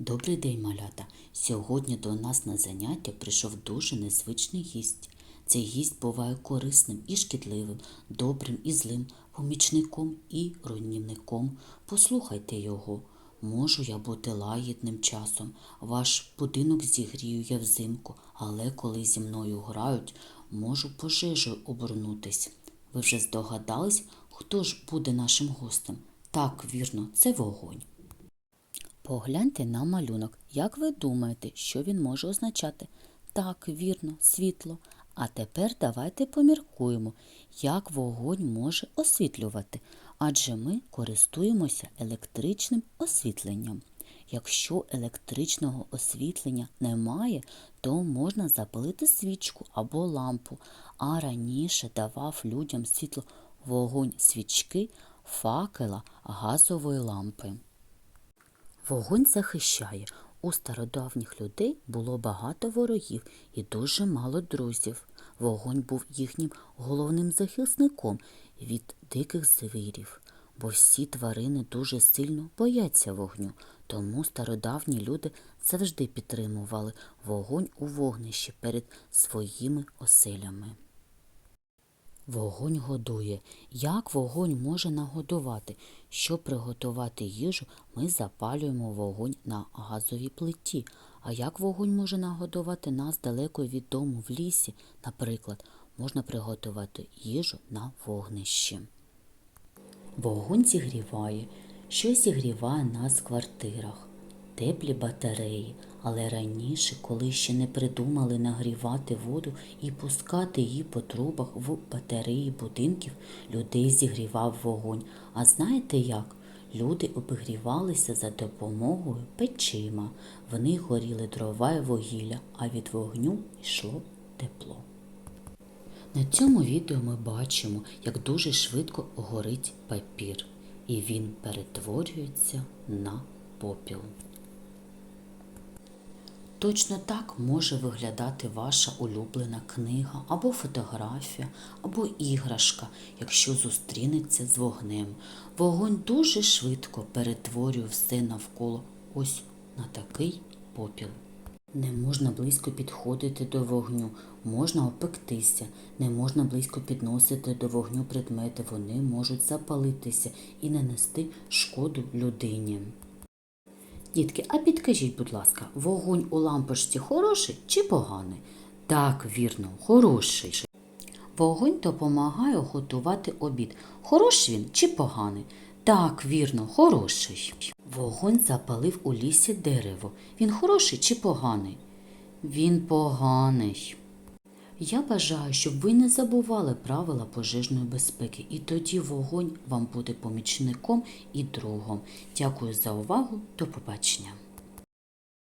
Добрий день, малята. Сьогодні до нас на заняття прийшов дуже незвичний гість. Цей гість буває корисним і шкідливим, добрим і злим, помічником і руйнівником. Послухайте його. Можу я бути лагідним часом. Ваш будинок зігрію я взимку, але коли зі мною грають, можу пожежею обернутись. Ви вже здогадались, хто ж буде нашим гостем? Так, вірно, це вогонь. Погляньте на малюнок. Як ви думаєте, що він може означати? Так, вірно, світло. А тепер давайте поміркуємо, як вогонь може освітлювати, адже ми користуємося електричним освітленням. Якщо електричного освітлення немає, то можна запалити свічку або лампу, а раніше давав людям світло вогонь свічки, факела, газової лампи. Вогонь захищає. У стародавніх людей було багато ворогів і дуже мало друзів. Вогонь був їхнім головним захисником від диких звірів, бо всі тварини дуже сильно бояться вогню, тому стародавні люди завжди підтримували вогонь у вогнищі перед своїми оселями. Вогонь годує. Як вогонь може нагодувати? Щоб приготувати їжу, ми запалюємо вогонь на газовій плиті. А як вогонь може нагодувати нас далеко від дому в лісі? Наприклад, можна приготувати їжу на вогнищі. Вогонь зігріває. Що зігріває нас в квартирах? Теплі батареї, але раніше, коли ще не придумали нагрівати воду і пускати її по трубах в батареї будинків, людей зігрівав вогонь. А знаєте як? Люди обігрівалися за допомогою печима. В них горіли дрова і вугілля, а від вогню йшло тепло. На цьому відео ми бачимо, як дуже швидко горить папір, і він перетворюється на попіл. Точно так може виглядати ваша улюблена книга або фотографія, або іграшка, якщо зустрінеться з вогнем. Вогонь дуже швидко перетворює все навколо ось на такий попіл. Не можна близько підходити до вогню, можна опектися, не можна близько підносити до вогню предмети, вони можуть запалитися і нанести шкоду людині. Дітки, а підкажіть, будь ласка, вогонь у лампочці хороший чи поганий? Так, вірно, хороший. Вогонь допомагає готувати обід. Хороший він чи поганий? Так, вірно, хороший. Вогонь запалив у лісі дерево. Він хороший чи поганий? Він поганий. Я бажаю, щоб ви не забували правила пожежної безпеки, і тоді вогонь вам буде помічником і другом. Дякую за увагу. До побачення.